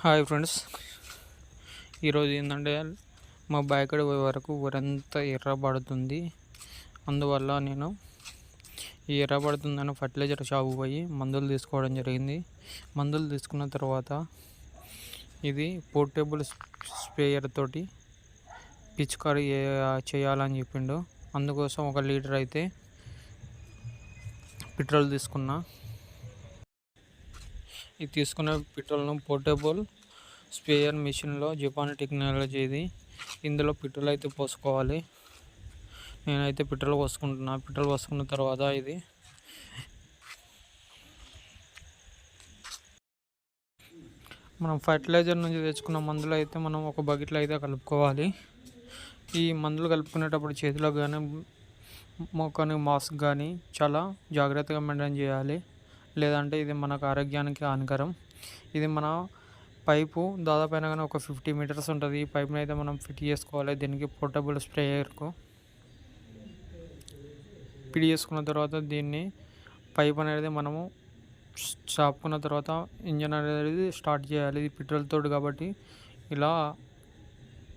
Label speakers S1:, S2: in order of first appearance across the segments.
S1: Hi friends. ఈరోజు ఏంటంటే మా బాయికడ పోయే వరకు ఊరంతా ఎర్రబడుతుంది అందువల్ల నేను ఈ ఎర్రబడుతుందని ఫర్టిలైజర్ షాపు పోయి మందులు తీసుకోవడం జరిగింది. మందులు తీసుకున్న తర్వాత ఇది పోర్టబుల్ స్ప్రేయర్ తోటి పిచికారీ చేయాలని చెప్పిండు. అందుకోసం ఒక లీటర్ అయితే పెట్రోల్ తీసుకున్నా. ఇది తీసుకున్న పెట్రోల్ను పోర్టబుల్ స్పేయర్ మిషన్లో జపాన్ టెక్నాలజీ ఇది. ఇందులో పెట్రోల్ అయితే పోసుకోవాలి. నేనైతే పెట్రోల్ పోసుకుంటున్నా. పెట్రోల్ పోసుకున్న తర్వాత ఇది. మనం ఫర్టిలైజర్ నుంచి తెచ్చుకున్న మందులు అయితే మనం ఒక బకెట్లో అయితే కలుపుకోవాలి. ఈ మందులు కలుపుకునేటప్పుడు చేతిలో కానీ మొక్కని మాస్క్ కానీ చాలా జాగ్రత్తగా మెయింటైన్ చేయాలి. లేదంటే ఇది మనకు ఆరోగ్యానికి హానికరం. ఇది మన పైపు దాదాపు అయినా కానీ ఒక ఫిఫ్టీ మీటర్స్ ఉంటుంది. ఈ పైప్ని అయితే మనం ఫిట్ చేసుకోవాలి. దీనికి పోర్టబుల్ స్ప్రేయర్కు ఫిట్ చేసుకున్న తర్వాత దీన్ని పైప్ అనేది మనము చాపుకున్న తర్వాత ఇంజన్ అనేది స్టార్ట్ చేయాలి. ఇది పెట్రోల్ తోడు కాబట్టి ఇలా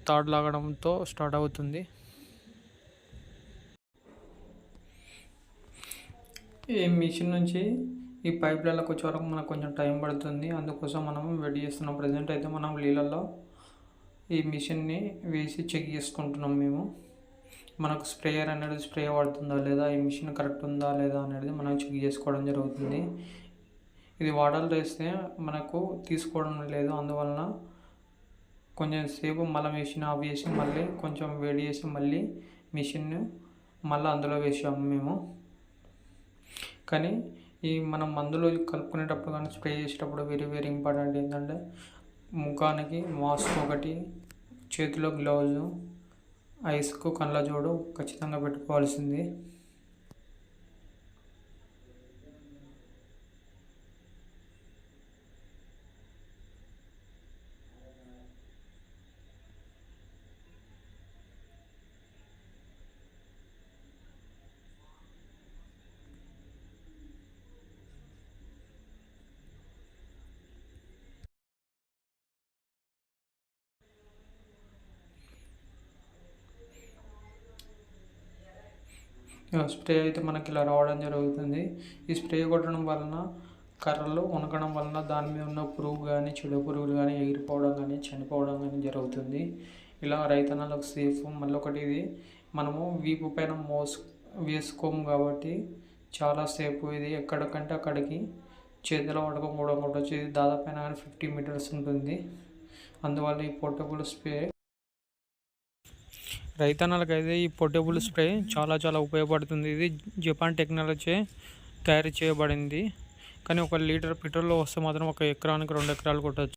S1: తాడు లాగడంతో స్టార్ట్ అవుతుంది. ఈ మిషన్ నుంచి ఈ పైప్లలో వచ్చే వరకు మనకు కొంచెం టైం పడుతుంది. అందుకోసం మనం వెయిట్ చేస్తున్నాం. ప్రజెంట్ అయితే మనం నీళ్ళల్లో ఈ మిషన్ని వేసి చెక్ చేసుకుంటున్నాం మేము. మనకు స్ప్రేయర్ అనేది స్ప్రే పడుతుందా లేదా ఈ మిషన్ కరెక్ట్ ఉందా లేదా అనేది మనం చెక్ చేసుకోవడం జరుగుతుంది. ఇది వాడలు వేస్తే మనకు తీసుకోవడం లేదు. అందువలన కొంచెం సేపు మళ్ళీ మిషన్ ఆఫ్ చేసి మళ్ళీ కొంచెం వేడి చేసి మళ్ళీ మిషన్ మళ్ళీ అందులో వేసాము మేము. కానీ ఈ మనం మందులు కలుపుకునేటప్పుడు కానీ స్ప్రే చేసేటప్పుడు వెరీ వెరీ ఇంపార్టెంట్ ఏంటంటే ముఖానికి మాస్క్ ఒకటి చేతిలో గ్లౌజు ఐస్కు కళ్ళజోడు ఖచ్చితంగా పెట్టుకోవాల్సింది. స్ప్రే అయితే మనకి ఇలా రావడం జరుగుతుంది. ఈ స్ప్రే కొట్టడం వలన కర్రలు ఉనకడం వలన దాని మీద ఉన్న పురుగు కానీ చెడు పురుగులు కానీ ఎగిరిపోవడం కానీ చనిపోవడం కానీ జరుగుతుంది. ఇలా రైతన్నలకు సేఫ్. మళ్ళీ ఒకటి ఇది మనము వీపు పైన మోస్ వేసుకోము కాబట్టి చాలా సేపు ఇది ఎక్కడికంటే అక్కడికి చేతిలో పడుకోకూడదు కొట్టచ్చు ఇది దాదాపు కానీ ఫిఫ్టీ మీటర్స్ ఉంటుంది. అందువల్ల ఈ పోర్టబుల్ స్ప్రే రైతన్నలకైతే ఈ పోర్టబుల్ స్ప్రే చాలా చాలా ఉపయోగపడుతుంది. ఇది జపాన్ టెక్నాలజీ తయారు చేయబడింది. కానీ ఒక లీటర్ పెట్రోల్లో వస్తే మాత్రం ఒక ఎకరానికి రెండు ఎకరాలు కొట్టచ్చు.